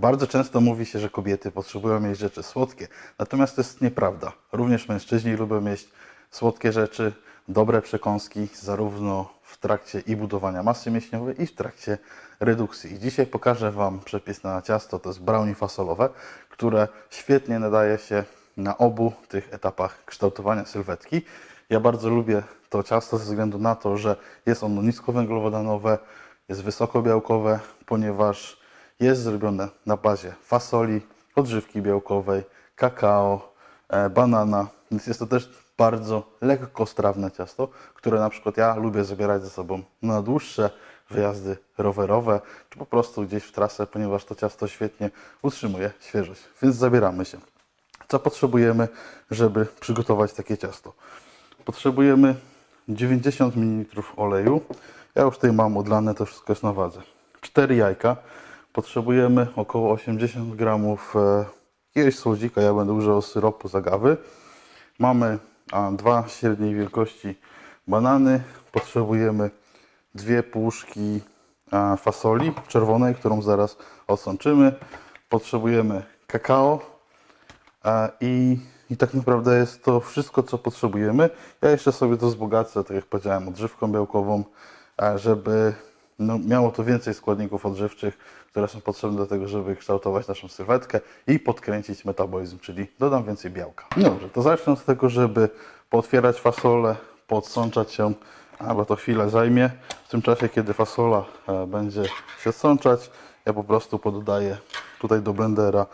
Bardzo często mówi się, że kobiety potrzebują mieć rzeczy słodkie, natomiast to jest nieprawda. Również mężczyźni lubią mieć słodkie rzeczy, dobre przekąski, zarówno w trakcie i budowania masy mięśniowej, i w trakcie redukcji. Dzisiaj pokażę Wam przepis na ciasto, to jest brownie fasolowe, które świetnie nadaje się na obu tych etapach kształtowania sylwetki. Ja bardzo lubię to ciasto ze względu na to, że jest ono niskowęglowodanowe, jest wysokobiałkowe, ponieważ jest zrobione na bazie fasoli, odżywki białkowej, kakao, e, banana. Więc jest to też bardzo lekkostrawne ciasto, które na przykład ja lubię zabierać ze sobą na dłuższe wyjazdy rowerowe, czy po prostu gdzieś w trasę, ponieważ to ciasto świetnie utrzymuje świeżość. Więc zabieramy się. Co potrzebujemy, żeby przygotować takie ciasto? Potrzebujemy 90 ml oleju. Ja już tutaj mam odlane, to wszystko jest na wadze. 4 jajka. Potrzebujemy około 80 g e, jakiegoś słodzika. Ja będę używał syropu z agawy. Mamy dwa średniej wielkości banany. Potrzebujemy dwie puszki fasoli czerwonej, którą zaraz odsączymy. Potrzebujemy kakao, I, I tak naprawdę jest to wszystko, co potrzebujemy. Ja jeszcze sobie to wzbogacę, tak jak powiedziałem, odżywką białkową, żeby no, miało to więcej składników odżywczych, które są potrzebne do tego, żeby kształtować naszą sylwetkę i podkręcić metabolizm, czyli dodam więcej białka. Dobrze, to zacznę od tego, żeby pootwierać fasolę, podsączać ją, a, to chwilę zajmie. W tym czasie, kiedy fasola e, będzie się sączać, ja po prostu pododaję tutaj do blendera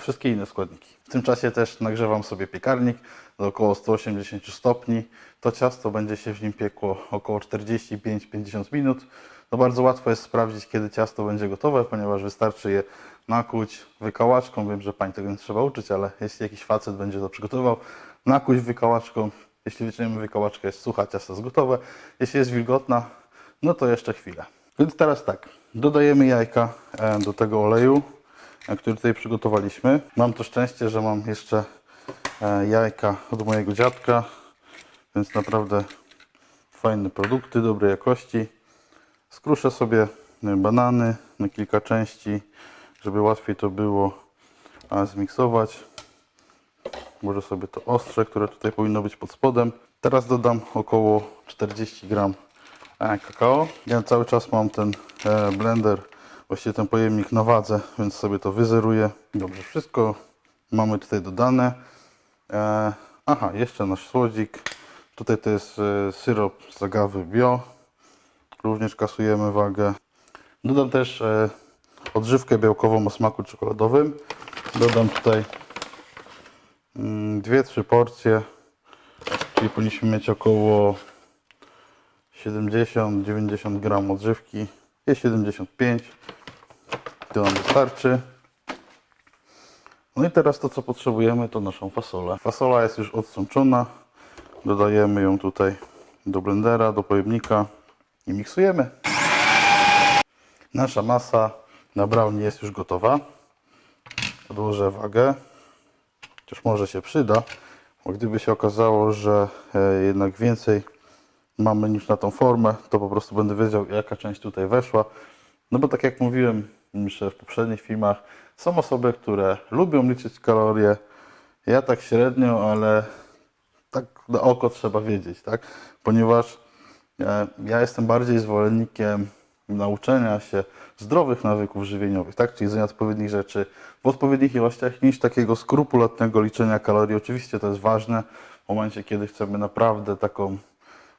wszystkie inne składniki. W tym czasie też nagrzewam sobie piekarnik do około 180 stopni. To ciasto będzie się w nim piekło około 45-50 minut. No bardzo łatwo jest sprawdzić, kiedy ciasto będzie gotowe, ponieważ wystarczy je nakuć wykałaczką. Wiem, że Pani tego nie trzeba uczyć, ale jeśli jakiś facet będzie to przygotował, nakuć wykałaczką. Jeśli wyciągniemy wykałaczkę, jest sucha, ciasto jest gotowe. Jeśli jest wilgotna, no to jeszcze chwilę. Więc teraz tak, dodajemy jajka e, do tego oleju który tutaj przygotowaliśmy. Mam to szczęście, że mam jeszcze e, jajka od mojego dziadka, więc naprawdę fajne produkty, dobrej jakości. Skruszę sobie e, banany na kilka części, żeby łatwiej to było zmiksować. Może sobie to ostrze, które tutaj powinno być pod spodem. Teraz dodam około 40 gram e, kakao. Ja cały czas mam ten blender właściwie ten pojemnik na wadze, więc sobie to wyzeruję. Dobrze, wszystko mamy tutaj dodane. E, aha, jeszcze nasz słodzik. Tutaj to jest e, syrop z agawy bio. Również kasujemy wagę. Dodam też e, odżywkę białkową o smaku czekoladowym. Dodam tutaj 2-3 mm, porcje, czyli powinniśmy mieć około 70-90 gram odżywki. Jest 75 to nam wystarczy. No i teraz to, co potrzebujemy, to naszą fasolę. Fasola jest już odsączona. Dodajemy ją tutaj do blendera, do pojemnika i miksujemy. Nasza masa na brownie jest już gotowa. Odłożę wagę. Chociaż może się przyda, bo gdyby się okazało, że e, jednak więcej mamy niż na tą formę, to po prostu będę wiedział, jaka część tutaj weszła. No bo tak jak mówiłem, myślę w poprzednich filmach, są osoby, które lubią liczyć kalorie. Ja tak średnio, ale tak na oko trzeba wiedzieć, tak? Ponieważ e, ja jestem bardziej zwolennikiem nauczenia się zdrowych nawyków żywieniowych, tak? Czyli jedzenia odpowiednich rzeczy w odpowiednich ilościach niż takiego skrupulatnego liczenia kalorii. Oczywiście to jest ważne w momencie, kiedy chcemy naprawdę taką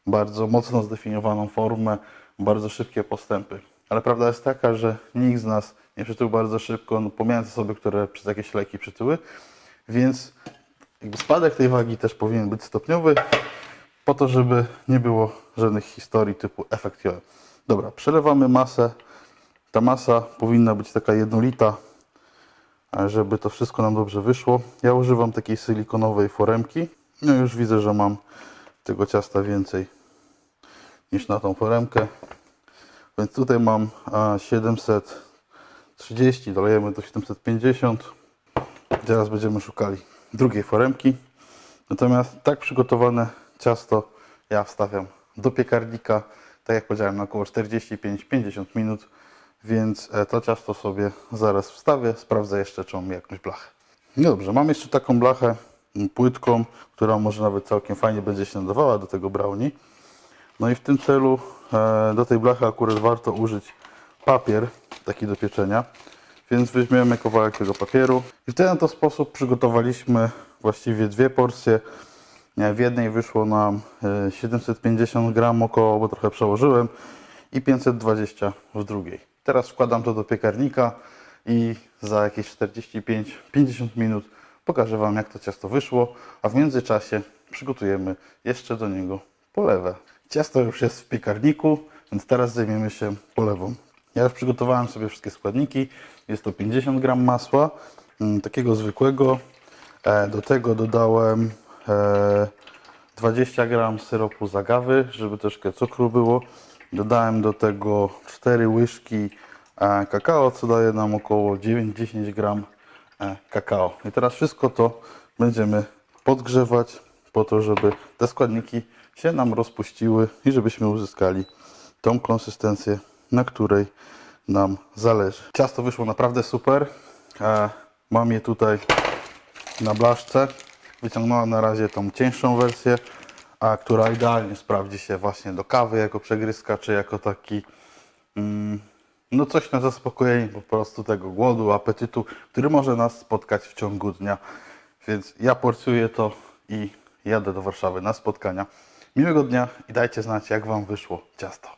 bardzo mocno zdefiniowaną formę, bardzo szybkie postępy. Ale prawda jest taka, że nikt z nas nie przytył bardzo szybko, no, pomijając osoby, które przez jakieś leki przytyły, więc jakby spadek tej wagi też powinien być stopniowy, po to, żeby nie było żadnych historii typu efekt. Dobra, przelewamy masę. Ta masa powinna być taka jednolita, żeby to wszystko nam dobrze wyszło. Ja używam takiej silikonowej foremki. No już widzę, że mam tego ciasta więcej niż na tą foremkę. Więc tutaj mam 730, dolejemy do 750. Teraz będziemy szukali drugiej foremki. Natomiast tak przygotowane ciasto ja wstawiam do piekarnika. Tak jak powiedziałem, na około 45-50 minut. więc e, to ciasto sobie zaraz wstawię. Sprawdzę jeszcze, czy mam jakąś blachę. No dobrze, mam jeszcze taką blachę płytką, która może nawet całkiem fajnie będzie się nadawała do tego brownie. No i w tym celu e, do tej blachy akurat warto użyć papier taki do pieczenia. Więc weźmiemy kawałek tego papieru i w ten to sposób przygotowaliśmy właściwie dwie porcje. E, W jednej wyszło nam e, 750 gram około, bo trochę przełożyłem i 520 w drugiej. Teraz wkładam to do piekarnika i za jakieś 45-50 minut pokażę Wam jak to ciasto wyszło, a w międzyczasie przygotujemy jeszcze do niego polewę. Ciasto już jest w piekarniku, więc teraz zajmiemy się polewą. Ja już przygotowałem sobie wszystkie składniki. Jest to 50 gram masła, mm, takiego zwykłego. E, Do tego dodałem e, 20 gram syropu z agawy, żeby troszkę cukru było. Dodałem do tego 4 łyżki e, kakao, co daje nam około 9-10 gram e, kakao. I teraz wszystko to będziemy podgrzewać po to, żeby te składniki się nam rozpuściły i żebyśmy uzyskali tą konsystencję, na której nam zależy. Ciasto wyszło naprawdę super. E, Mam je tutaj na blaszce. Wyciągnąłem na razie tą cieńszą wersję, a która idealnie sprawdzi się właśnie do kawy jako przegryzka, czy jako taki mm, no coś na zaspokojenie po prostu tego głodu, apetytu, który może nas spotkać w ciągu dnia. Więc ja porcjuję to i jadę do Warszawy na spotkania. Miłego dnia i dajcie znać, jak Wam wyszło ciasto.